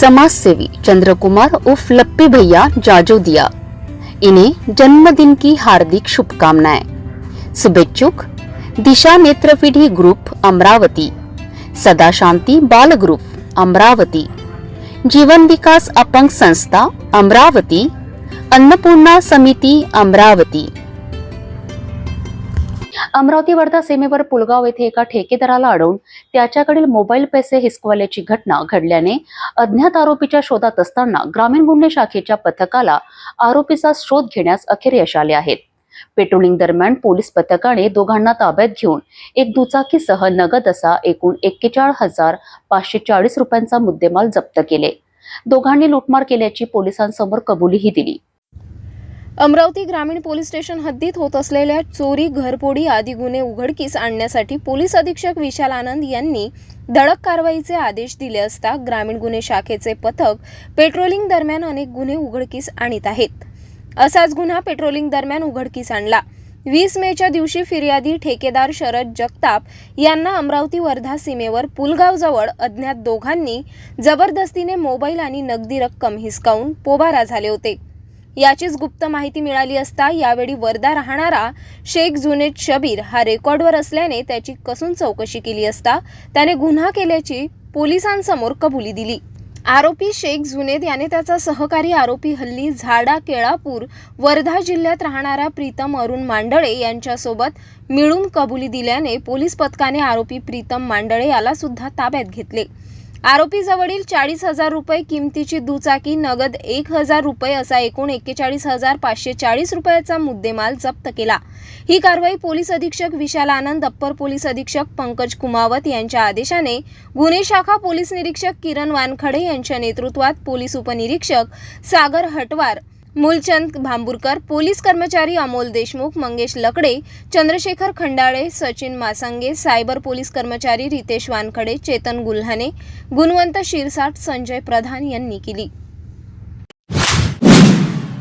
समाजसेवी चंद्रकुमार उर्फ़ लप्पी भैया जाजो दिया। इन्हें जन्मदिन की हार्दिक शुभकामनाएँ। शुभेच्छुक दिशा नेत्रपीढ़ी ग्रुप, अमरावती। सदा शांति बाल ग्रुप, अमरावती। जीवन विकास अपंग संस्था, अमरावती। अन्नपूर्णा समिति, अमरावती। अमरावती वर्धा सीमेवर पुलगाव येथे एका ठेकेदाराला अडवून त्याच्याकडील मोबाईल पैसे हिसकवल्याची घटना घडल्याने अज्ञात आरोपीच्या शोधात असताना ग्रामीण गुन्हे शाखेच्या पथकाला आरोपीचा शोध घेण्यास अखेर यश आले आहेत पेट्रोलिंग दरम्यान पोलीस पथकाने दोघांना ताब्यात घेऊन एक दुचाकीसह नगद असा एकूण एक्केचाळीस हजार पाचशे चाळीस रुपयांचा मुद्देमाल जप्त केले. दोघांनी लुटमार केल्याची पोलिसांसमोर कबुलीही दिली. अमरावती ग्रामीण पोलीस स्टेशन हद्दीत होत असलेल्या चोरी घरपोडी आदी गुन्हे उघडकीस आणण्यासाठी पोलीस अधीक्षक विशाल आनंद यांनी धडक कारवाईचे आदेश दिले असता ग्रामीण गुन्हे शाखेचे पथक पेट्रोलिंग दरम्यान अनेक गुन्हे उघडकीस आणीत आहेत. असाच गुन्हा पेट्रोलिंग दरम्यान उघडकीस आणला. वीस मेच्या दिवशी फिर्यादी ठेकेदार शरद जगताप यांना अमरावती वर्धा सीमेवर पुलगावजवळ अज्ञात दोघांनी जबरदस्तीने मोबाईल आणि नगदी रक्कम हिसकावून पोबारा झाले होते. याचीच गुप्त माहिती मिळाली असता यावेळी वर्धा राहणारा शेख जुनेद शबीर हा रेकॉर्डवर असल्याने त्याची कसून चौकशी केली असता त्याने गुन्हा केल्याची पोलिसांसमोर कबुली दिली. आरोपी शेख जुनेद याने त्याचा सहकारी आरोपी हल्ली झाडा केळापूर वर्धा जिल्ह्यात राहणारा प्रीतम अरुण मांडळे यांच्यासोबत मिळून कबुली दिल्याने पोलीस पथकाने आरोपी प्रीतम मांडळे याला सुद्धा ताब्यात घेतले. आरोपीजवळील चाळीस हजार रुपये किमतीची दुचाकी नगद एक हजार रुपये असा एकूण एक्केचाळीस हजार पाचशे चाळीस रुपयाचा मुद्देमाल जप्त केला. ही कारवाई पोलीस अधीक्षक विशाल आनंद अप्पर पोलीस अधीक्षक पंकज कुमावत यांच्या आदेशाने गुन्हे शाखा पोलीस निरीक्षक किरण वानखडे यांच्या नेतृत्वात पोलीस उपनिरीक्षक सागर हटवार मूलचंद भांबुरकर पोलीस कर्मचारी अमोल देशमुख मंगेश लकडे चंद्रशेखर खंडाळे सचिन मासांगे सायबर पोलीस कर्मचारी रितेश वानखडे चेतन गुल्हाने गुणवंत शिरसाट संजय प्रधान यांनी केली.